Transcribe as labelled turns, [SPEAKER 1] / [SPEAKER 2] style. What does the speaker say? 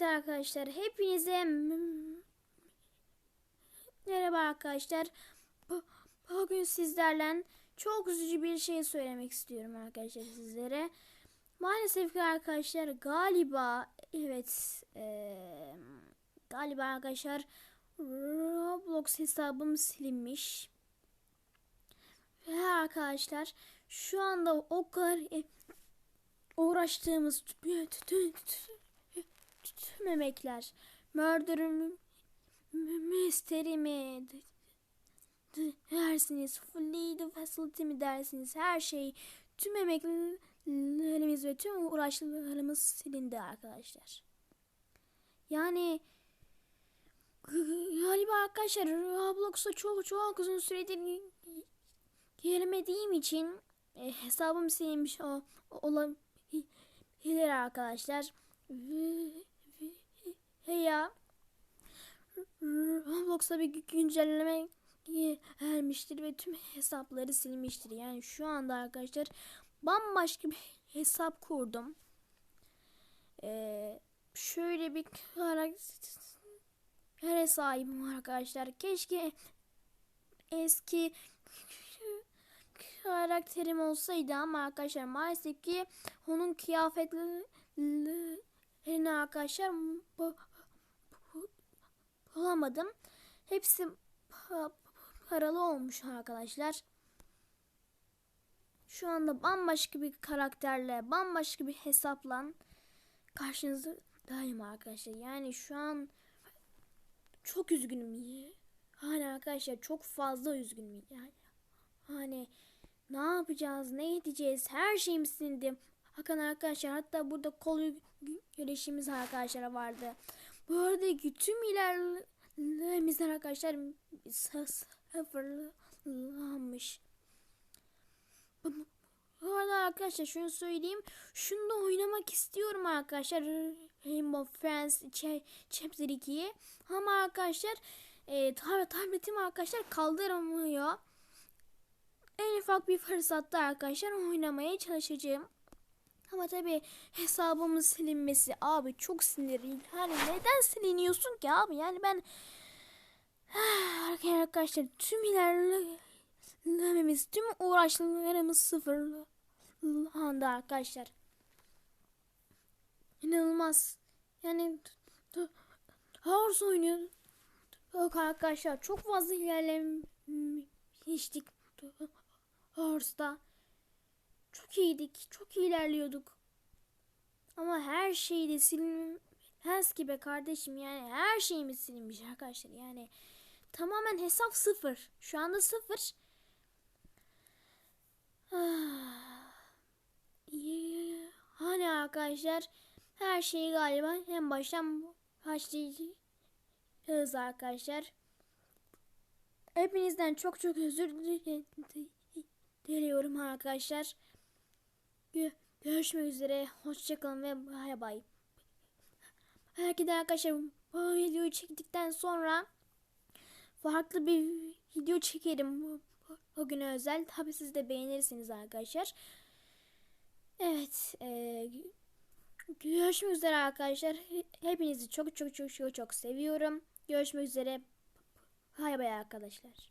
[SPEAKER 1] Evet arkadaşlar hepinize merhaba arkadaşlar. Bu- Bugün sizlerle çok üzücü bir şey söylemek istiyorum arkadaşlar sizlere. Maalesef ki arkadaşlar galiba evet eee, galiba arkadaşlar Roblox hesabım silinmiş. Ve arkadaşlar şu anda o kadar e, uğraştığımız tüm, emekler, murder mystery mi dersiniz, fully the facility mi dersiniz, her şey, tüm emeklerimiz ve tüm uğraşlarımız silindi arkadaşlar. Yani galiba arkadaşlar Roblox'a çok çok uzun süredir girmediğim için e, hesabım silinmiş o, olabilir arkadaşlar. Ve- ve- Veya Roblox'a bir gü- güncelleme gelmiştir ve tüm hesapları silmiştir. Yani şu anda arkadaşlar bambaşka bir hesap kurdum. Ee, şöyle bir karaktere sahibim arkadaşlar. Keşke eski karakterim olsaydı ama arkadaşlar maalesef ki onun kıyafetlerini arkadaşlar bu, bu- bulamadım. Hepsi pa- paralı olmuş arkadaşlar. Şu anda bambaşka bir karakterle, bambaşka bir hesapla karşınızdayım arkadaşlar. Yani şu an çok üzgünüm. Hani arkadaşlar çok fazla üzgünüm yani. Hani ne yapacağız, ne edeceğiz, her şeyim silindi. Hakan arkadaşlar hatta burada kol güreşimiz arkadaşlar vardı. Bu arada tüm ilerlemizler arkadaşlar sıfırlanmış. Bu arada arkadaşlar şunu söyleyeyim. Şunu da oynamak istiyorum arkadaşlar. Rainbow Friends Ch- Chapter 2'yi. Ama arkadaşlar e, tab- tabletim arkadaşlar kaldıramıyor. En ufak bir fırsatta arkadaşlar oynamaya çalışacağım. Ama tabi hesabımın silinmesi abi çok sinirli. Hani neden siliniyorsun ki abi? Yani ben arkadaşlar tüm ilerlememiz, tüm uğraşlarımız sıfırlandı arkadaşlar. İnanılmaz. Yani Horse oynuyor. Arkadaşlar çok fazla ilerlemiştik. Horse'da. Çok iyiydik. Çok iyi ilerliyorduk. Ama her şey de silinmez gibi kardeşim. Yani her şeyimiz silinmiş arkadaşlar. Yani tamamen hesap sıfır. Şu anda sıfır. Hani arkadaşlar her şeyi galiba en baştan başlayacağız arkadaşlar. Hepinizden çok çok özür diliyorum arkadaşlar. Gö- Görüşmek üzere. Hoşçakalın ve bay bay. De arkadaşlar bu videoyu çektikten sonra farklı bir video çekerim bu- bugüne özel. Tabi siz de beğenirsiniz arkadaşlar. Evet. E, görüşmek üzere arkadaşlar. Hepinizi çok çok çok çok çok seviyorum. Görüşmek üzere. Bay bay arkadaşlar.